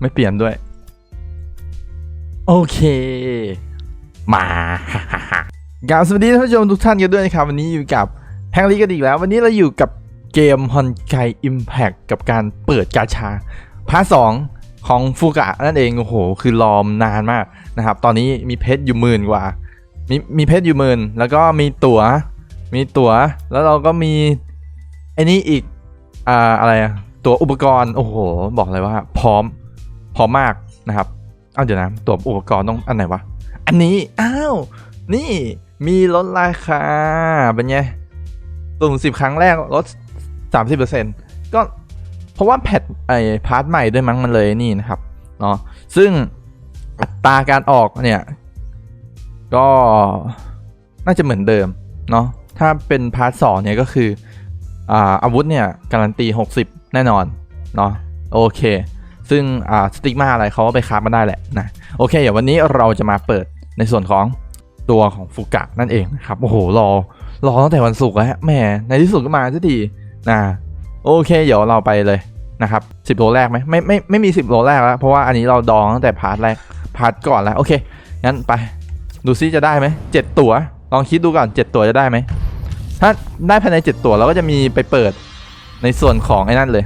ไม่เปลี่ยนด้วย โอเค มากราบสวัสดีท่านผู้ชมทุกท่านกันด้วยนะครับ วันนี้อยู่กับแฮงลี่กันอีกแล้ว วันนี้เราอยู่กับเกมฮอนไกอิมแพ t กับการเปิดกาชาพาร์ทสองของฟูกะนั่นเอง โอ้โห คือรอมนานมากนะครับ ตอนนี้มีเพชรอยู่หมื่นกว่า มีมีเพชรอยู่หมื่นแล้วก็มีตั๋ว มีตั๋ว แล้วเราก็มีไอ้นี่อีก อ่า อะไรอะ ตัวอุปกรณ์โอ้โหบอกเลยว่า พร้อมพร้อมมากนะครับเอ้าเดี๋ยวนะตัวอุปกรณ์ต้องอันไหนวะอันนี้อ้าวนี่มีลดราคาเป็นไงสุ่มสิบครั้งแรกลดสามสิบเปอร์เซ็นก็เพราะว่าแพทไอพาร์ทใหม่ด้วยมั้งมันเลยนี่นะครับเนาะซึ่งอัตราการออกเนี่ย ก็น่าจะเหมือนเดิมเนาะถ้าเป็นพาร์ทสองเนี่ยก็คืออาอาวุธเนี่ย การันตี60 แน่นอนเนาะโอเค ซึ่งอ่าสติกมาอะไรเขาก็ไปคราฟมาได้แหละนะโอเคเดี๋ยววันนี้เราจะมาเปิดในส่วนของตัวของฟูกะนั่นเองนะครับโอ้โหรอรอตั้งแต่วันศุกร์แล้วแหม่ในที่สุดก็มาสักทีนะโอเค เดี๋ยวเราไปเลยนะครับ10โลแรกไหมไม่ไม่ไม่มี10โลแรกแล้ว เพราะว่าอันนี้เราดองตั้งแต่พาร์ทแรกพาร์ทก่อนแล้วโอเคงั้นไปดูซิจะได้ไหมเจ็ดตัว ลองคิดดูก่อนเจ็ดตัวจะได้ไหมถ้าได้ภายในเจ็ดตัวเราก็จะมีไปเปิด ในส่วนของไอ้นั่นเลย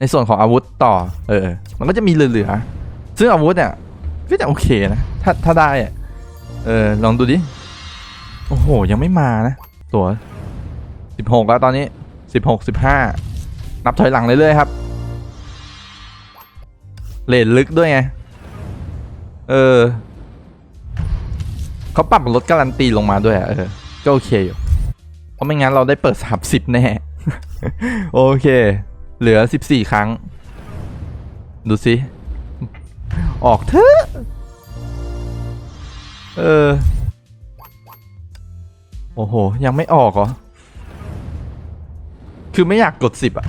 ในส่วนของอาวุธต่อ เออ มันก็จะมีเหลือๆซึ่งอาวุธเนี่ยก็จะโอเคนะ ถ้าถ้าได้อะเออ ลองดูดิ โอ้โห ยังไม่มานะ ตัวสิบหกแล้วตอนนี้สิบหกสิบห้านับถอยหลังเรื่อยๆครับ เลนลึกด้วยไง เออ เขาปรับลดการันตีลงมาด้วยอะเออ ก็โอเคอยู่ เพราะไม่งั้นเราได้เปิดสามสิบแน่ โอเค เหลือสิบสี่ครั้ง ดูสิ ออกเถอะเออ โอ้โห ยังไม่ออกเหรอ คือไม่อยากกดสิบอะ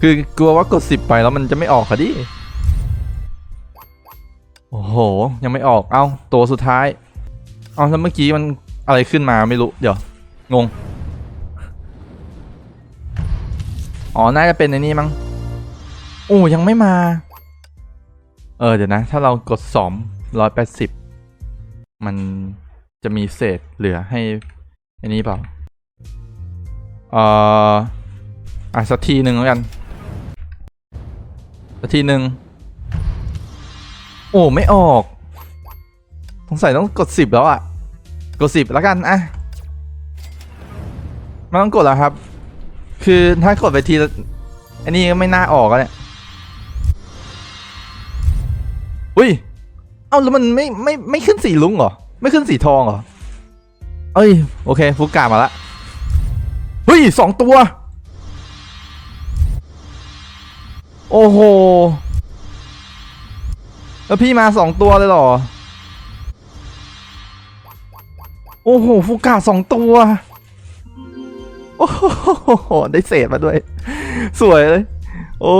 คือกลัวว่ากดสิบไปแล้วมันจะไม่ออกค่ะดิ โอ้โห ยังไม่ออก เอาตัวสุดท้าย เอาแล้วเมื่อกี้มันอะไรขึ้นมาไม่รู้ เดี๋ยว งง อ๋อ น่าจะเป็นในนี้มั้งโอ้ยังไม่มา เออ เดี๋ยวนะ ถ้าเรากดสองร้อยแปดสิบมันจะมีเศษเหลือให้อันนี้เปล่า เอ่อ อะ สักทีหนึ่งแล้วกัน สักทีหนึ่งโอ้ ไม่ออก สงสัยต้องกดสิบแล้วอะ กดสิบแล้วกัน อะ ไมันต้องกดแล้วครับ คือถ้ากดไปทีอันนี้ก็ไม่น่าออกแล้วเนี่ยอุ้ย เอ้าแล้วมันไม่ไม่ไม่ขึ้นสีลุงเหรอ ไม่ขึ้นสีทองเหรอ เอ้ยโอเคฟุกกามาละ เฮ้ยสองตัว โอ้โห แล้วพี่มาสองตัวเลยเหรอ โอ้โหฟูกาสองตัว โอ้โห ได้เศษมาด้วย สวยเลย โอ้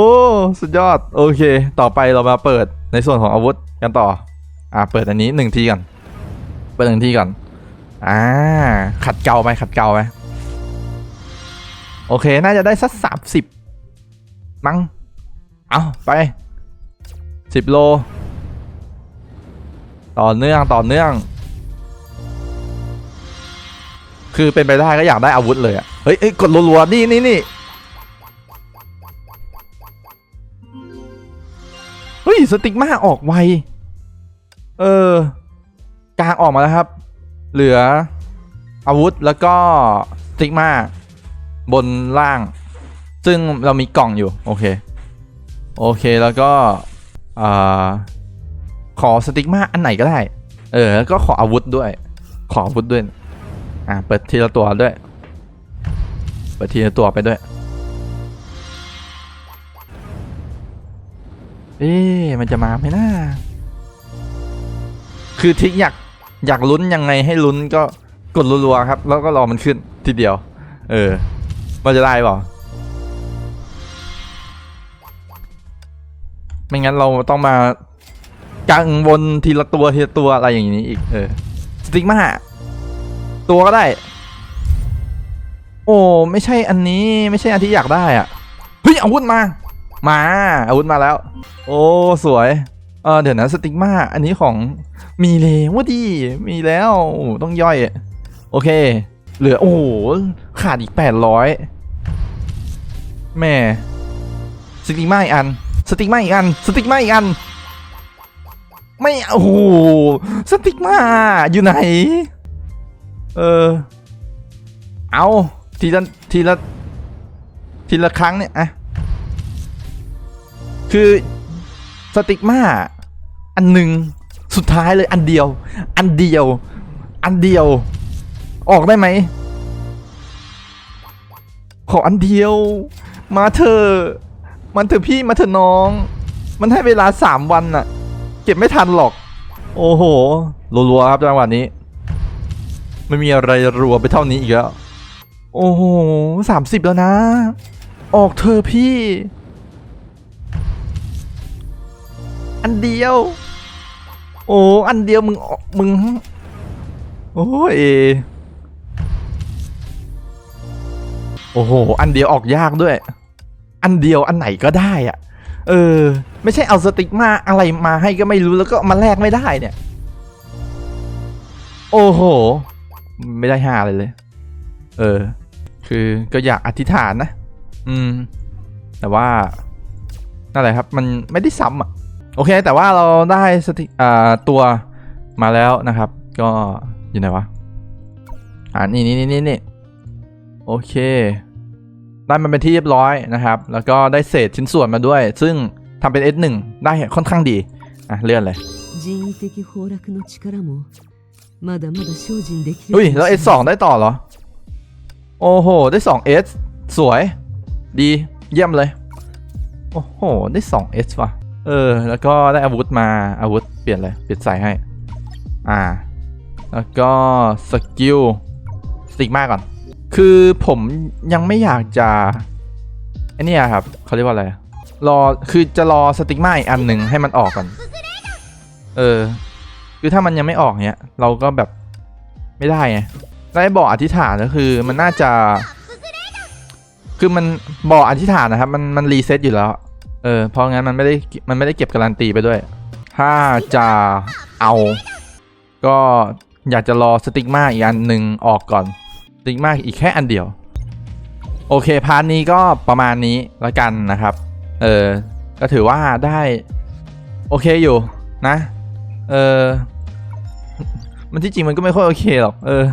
สุดยอด โอเค ต่อไปเรามาเปิดในส่วนของอาวุธกันต่อ อ่า เปิดอันนี้หนึ่งทีก่อน เปิดหนึ่งทีก่อน อ่า ขัดเกลาไหมขัดเกลาไหมโอเค น่าจะได้สักสามสิบมั้ง เอาไปสิบโล ต่อเนื่อง ต่อเนื่อง คือเป็นไปได้ก็อยากได้อาวุธเลยอะ ฮ้ยเอ้ยกดรัวๆนี่นี่นี่เฮ้ยสติกมาออกไวเออกลางออกมาแล้วครับ เหลืออาวุธแล้วก็สติกมาบนล่าง ซึ่งเรามีกล่องอยู่ โอเค โอเคแล้วก็อ่าขอสติกมาอันไหนก็ได้ เออแล้วก็ขออาวุธด้วย ขออาวุธด้วย อ่าเปิดทีละตัวด้วย เปิดทีละตัวไปด้วย เอ๊มันจะมาไหมนะคือทิกอยากอยากลุ้นยังไงให้ลุ้นก็กดรัวๆครับ แล้วก็รอมันขึ้นทีเดียว เออว่าจะได้เปล่าไม่งั้นเราต้องมากังวลทีละตัวทีละตัวอะไรอย่างนี้อีก เออ สติกมาตัวก็ได้ โอ้ไม่ใช่อันนี้ไม่ใช่อันที่อยากได้อะเฮ้ยอาวุธมา มาอาวุธมาแล้ว โอ้สวยเออเดี๋ยวนะสติกมาอันนี้ของมีเลยว่าดีมีแล้วต้องย่อย โอเค เหลือโอ้โหขาดอีกแปดร้อยแม่สติกมาอีกอัน สติกมาอีกอัน สติกมาอีกอัน ไม่โอ้โหสติกมาอยู่ไหน เออ เอา ทีละทีละทีละครั้งเนี่ยอะคือสติกมาอันหนึ่งสุดท้ายเลยอันเดียว อันเดียว อันเดียว ออกได้ไหมขออันเดียว มาเถอมันเถอพี่มาเถอน้อง มันให้เวลาสามวันน่ะ เก็บไม่ทันหรอก โอ้โหรัวๆครับจังหวะนี้ ไม่มีอะไรรัวไปเท่านี้อีกแล้ว โอ้โหสามสิบแล้วนะ ออกเธอพี่ อันเดียว โอ้อันเดียวมึงออกมึง โอ้ยโอ้โห อันเดียวออกยากด้วย อันเดียวอันไหนก็ได้อะเออ ไม่ใช่เอาสติ๊กมาอะไรมาให้ก็ไม่รู้แล้วก็มาแลกไม่ได้เนี่ย โอ้โห ไม่ได้หาอะไรเลย เออ คือก็อยากอธิษฐานนะ อืม แต่ว่านั่นแหละครับ มันไม่ได้ซ้ำอะ โอเค แต่ว่าเราได้สติอ่าตัวมาแล้วนะครับ ก็อยู่ไหนวะ อ่านี่นี่นี่นี่โอเค ได้มันเป็นที่เรียบร้อยนะครับ แล้วก็ได้เศษชิ้นส่วนมาด้วย ซึ่งทำเป็น S1 ได้ค่อนข้างดี อะ เลื่อนเลยอุ้ยแล้ว S2 ได้ต่อเหรอ โอ้โห ได้ 2S สวย ดีเยี่ยมเลย โอ้โห ได้ 2S ว่ะ เออ แล้วก็ได้อาวุธมาอาวุธเปลี่ยนเลยเปลี่ยนใส่ให้ อ่า แล้วก็สกิลสติกมาก่อน คือผมยังไม่อยากจะไอ้นี่ครับเขาเรียกว่าอะไร รอ คือจะรอสติกมาอีกอันหนึ่งให้มันออกก่อน เออ คือถ้ามันยังไม่ออกเนี้ย เราก็แบบไม่ได้ไง ไอ้บ่ออธิษฐานก็คือมันน่าจะ คือมันบ่ออธิษฐานนะครับมันมันรีเซ็ตอยู่แล้ว เออเพราะงั้นมันไม่ได้มันไม่ได้เก็บการันตีไปด้วย ถ้าจะเอา ก็อยากจะรอสติกมาอีกอันหนึ่งออกก่อนสติกมาอีกแค่อันเดียว โอเคพาร์ทนี้ก็ประมาณนี้แล้วกันนะครับ เออก็ถือว่าได้ โอเคอยู่นะ เออมันที่จริงมันก็ไม่ค่อยโอเคหรอก เออ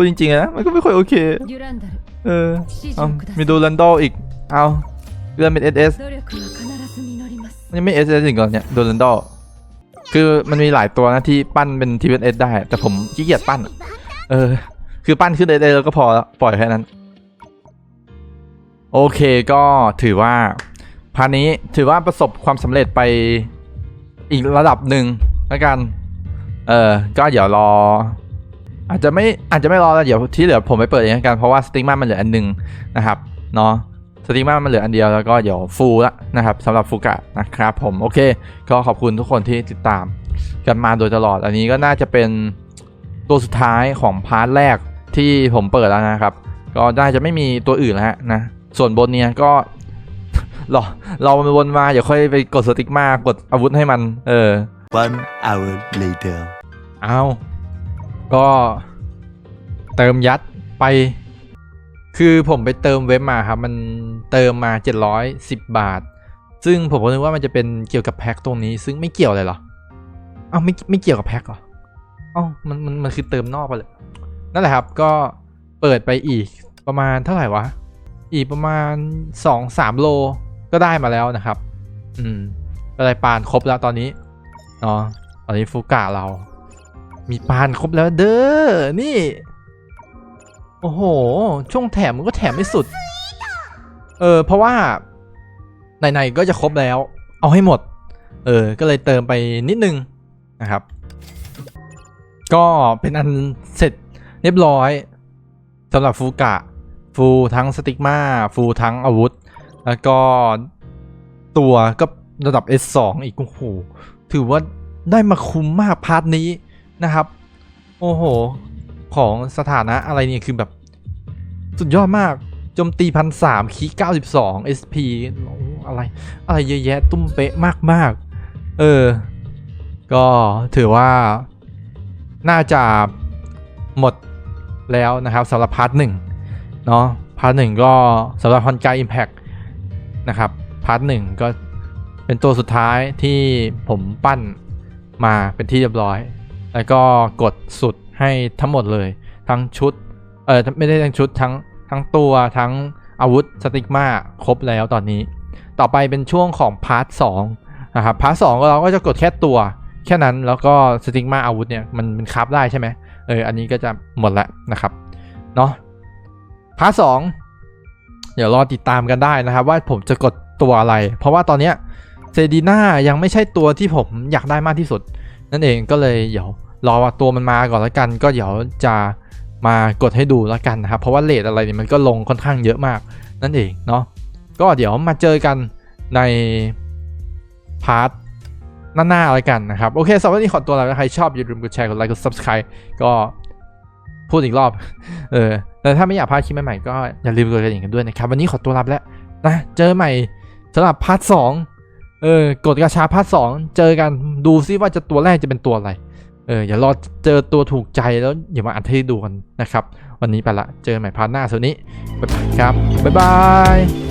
พูดจริงๆนะมันก็ไม่ค่อยโอเค เออมีดูลนดอลอีก เอาเรื่องเป็นเอสเอสยังไม่เอสเอสอีกเหรอเนี่ยดูลนดอลคือมันมีหลายตัวนะที่ปั้นเป็นทีเวนเอสได้ แต่ผมขี้เกียจปั้น เออ คือปั้นขึ้นเอสเอสแล้วก็พอแล้วปล่อยแค่นั้น โอเคก็ถือว่าพาร์ทนี้ถือว่าประสบความสำเร็จไปอีกระดับหนึ่งแล้วกัน เออ ก็เดี๋ยวรอ อาจจะไม่อาจจะไม่รอแล้วเดี๋ยวที่เหลือผมไปเปิดเองละกันเพราะว่าสติ๊กมามันเหลืออันหนึงนะครับเนาะสติ๊กมามันเหลืออันเดียวแล้วก็เดี๋ยวฟูลละนะครับสำหรับฟูกะนะครับผมโอเคก็ขอบคุณทุกคนที่ติดตามกันมาโดยตลอดอันนี้ก็น่าจะเป็นตัวสุดท้ายของพาร์ทแรกที่ผมเปิดแล้วนะครับ ก็น่าจะไม่มีตัวอื่นแล้วฮะนะส่วนบนเนี้ยก็รอเรามันวนมาเดี๋ยวค่อยไปกดสติ๊กมากดอาวุธให้มัน เออ One hour later. เอาก็ เติมยัดไป คือผมไปเติมเว็บมาครับ มันเติมมา 710 บาท ซึ่งผมก็นึกว่ามันจะเป็นเกี่ยวกับแพ็คตรงนี้ ซึ่งไม่เกี่ยวเลยเหรออ้าไม่ไม่เกี่ยวกับแพ็คเหรออ้ามันมันมันคือเติมนอกไปเลยนั่นแหละครับก็เปิดไปอีกประมาณเท่าไหร่วะ อีกประมาณ 2-3 โลก็ได้มาแล้วนะครับ อืมก็ได้ปานครบแล้วตอนนี้เนาะตอนนี้ฟูกะเรา มีปานครบแล้วเด้อ นี่ โอ้โห ช่วงแถมมันก็แถมไม่สุด เออ เพราะว่าไหนๆก็จะครบแล้ว เอาให้หมด เออ ก็เลยเติมไปนิดนึงนะครับ ก็เป็นอันเสร็จเรียบร้อยสำหรับฟูกะ ฟูทั้งสติกมาฟูทั้งอาวุธ แล้วก็ตัวก็ระดับ S2 อีก โอ้โห ถือว่าได้มาคุ้มมากพาร์ทนี้นะครับ โอ้โห ของสถานะอะไรเนี่ยคือแบบสุดยอดมากโจมตีพันสามคีเก้าสิบสอง SP โอ้โหอะไร อะไรเยอะแยะตุ้มเป๊ะมากๆเออ ก็ถือว่า น่าจะหมดแล้วนะครับสำหรับพาร์ทหนึ่งเนาะพาร์ทหนึ่งก็สำหรับฮอนไกอิมแพคนะครับพาร์ทหนึ่งก็เป็นตัวสุดท้ายที่ผมปั้นมาเป็นที่เรียบร้อย แล้วก็กดสุด ให้ทั้งหมดเลย ทั้งชุด เออไม่ได้ทั้งชุดทั้งทั้งตัวทั้งอาวุธสติกมาครบแล้วตอนนี้ ต่อไปเป็นช่วงของพาร์ทสองนะครับพาร์ทสองเราก็จะกดแค่ตัว แค่นั้นแล้วก็สติกมาอาวุธเนี่ยมันมันคราฟได้ใช่ไหมเอออันนี้ก็จะหมดแล้วนะครับเนาะพาร์ทสองเดี๋ยวรอติดตามกันได้นะครับ ว่าผมจะกดตัวอะไร เพราะว่าตอนเนี้ยเซดีน่ายังไม่ใช่ตัวที่ผมอยากได้มากที่สุด นั่นเองก็เลยเดี๋ยว รอว่าตัวมันมาก่อนแล้วกัน ก็เดี๋ยวจะมากดให้ดูแล้วกันนะครับ เพราะว่าเลทอะไรเนี่ยมันก็ลงค่อนข้างเยอะมากนั่นเองเนาะก็เดี๋ยวมาเจอกันในพาร์ทหน้าๆแล้วกันนะครับ โอเคสำหรับวันนี้ขอตัวลาใครชอบอย่าลืมกดแชร์กดไลค์กด subscribe ก็พูดอีกรอบ เออ แต่ถ้าไม่อยากพลาดคลิปใหม่ๆก็อย่าลืมกดกระดิ่งกันด้วยนะครับ วันนี้ขอตัวลาแล้วนะ เจอใหม่สำหรับพาร์ทสองเออกดกระชาพาร์ทสองเจอกันดูซิว่าจะตัวแรกจะเป็นตัวอะไร เอออย่ารอเจอตัวถูกใจแล้วอย่ามาอัดให้ดูกันนะครับ วันนี้ไปละเจอใหม่พาร์ทหน้าสวัสดีนี้บ๊ายบายครับบ๊ายบาย